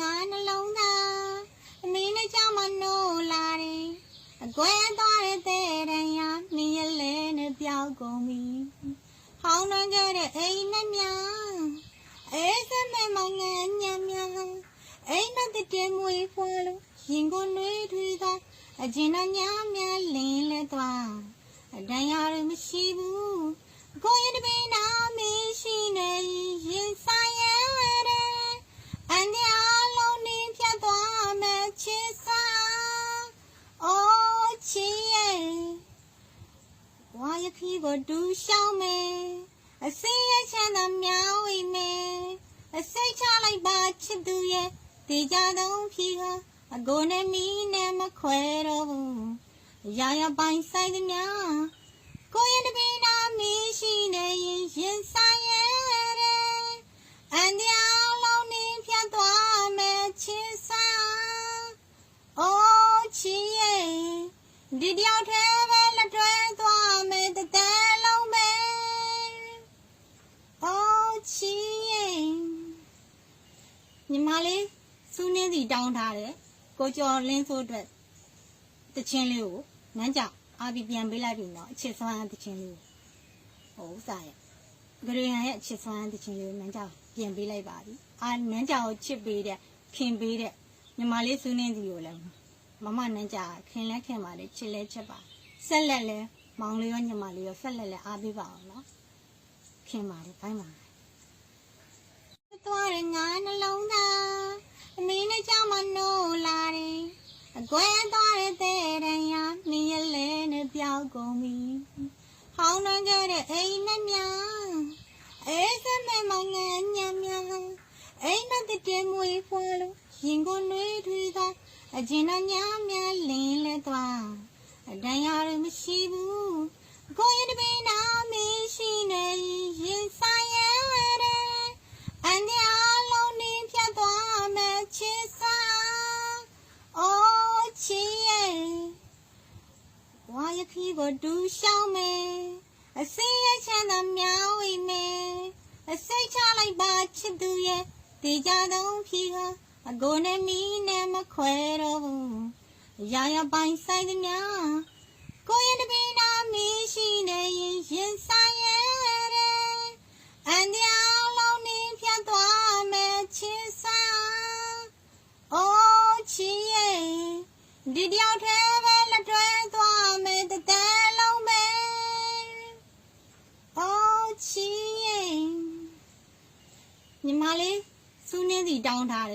ငါနှလုံးသားအမင်းနဲ့ကြောင့်မနိုးလာတယ်အကွဲသွားတဲ့တဲ့တန်ရနေရလဲနဲ့ပြောက်ကုန်ပြီဟောင်းနှံခဲ့တဲ့အိမ်နဲ့များအေးစမဲမငယ်ညံ့ညံ့အိမ်နဲ့တည်းမွေးဖွာလို့ရင်ကိုနှွေးထွေးသွားအကျဉ်းတော်ညများလင်းလဲသွား ကိုဒူရှောင်းမယ်အစင်းရချမ်းသာမြောင်းဝိမယ်အစိတ်ချလိုက်ပါချစ်သူရဲ့တေကြတော့ဖြီကအကိုနဲ့မီးနဲ့မခွဲတော့ဘူးရာရပိုင်ဆိုင်သမျှကိုရင်တပင်းနာမရှိနေရင်ရင်ဆိုင်ရတဲ့အန်ဒီအလုံးနေဖြတ်သွားမယ်ချစ်စာအိုးချီရဲ့ဒီတယောက် ညီမလေးစူးနှင်းစီတောင်းထားတယ်ကိုကျော်လင်းဆိုးအတွက်တချင်းလေးကိုနန်းကြောင်အာဘီပြန်ပေးလိုက်ပြီနော်အချစ်စွမ်းတချင်းလေးကိုဟိုဥစားရဲ့ဂရေဟန်ရဲ့အချစ်စွမ်းတချင်းလေးကိုနန်းကြောင်ပြန်ပေးလိုက်ပါပြီအာနန်းကြောင်ကိုချစ်ပေးတဲ့ခင်ပေးတဲ့ညီမလေးစူးနှင်းစီကိုလည်းမမနန်းကြခင်လဲခင်ပါလေချစ်လဲချစ်ပါဆက်လက်လဲမောင်လေးရောညီမလေးရောဆက်လက်လဲအားပေးပါအောင်နော်ခင်ပါလေဘိုင်းပါသွားရ ငါနှလုံးသားအမင်းနဲ့ကြောင့်မနိုးလာတယ်အကွဲသွားတဲ့တဲ့တန်ရနေရလဲနဲ့ပြောက်ကုန်ပြီဟောင်းနှံခဲ့တဲ့အိမ်နဲ့များအေးစမဲမငယ်ညံ့ညံ့အိမ်နဲ့တည်းမွေးဖွာလို့ရင်ကိုနှွေးထွေးသွားအကျဉ်းတော်ညများလင်းလဲသွားအတန်ရရမရှိဘူးကိုရင်တပင်း ဝါရခီကိုဒူးရှောင်းမယ်အစင်းရချမ်းသာမြောင်းဝိမယ်အစိတ်ချလိုက်ပါချစ်သူရဲ့တေကြတော့ဖြီကအကိုနဲ့မီးနဲ့မခွဲတော့ဘူးအရာရာပိုင်ဆိုင်သည်များကိုရင်တပင်နာမီးရှိနေရင်ရင်ဆိုင်ရတဲ့အန်ဒီအောင်လုံးနေဖြတ်သွားမယ်ချစ်စာအိုးချီရဲ့ဒီတယောက်ထဲ ချင်းရဲ့ညီမလေးစူးနေစီတောင်းထားတယ်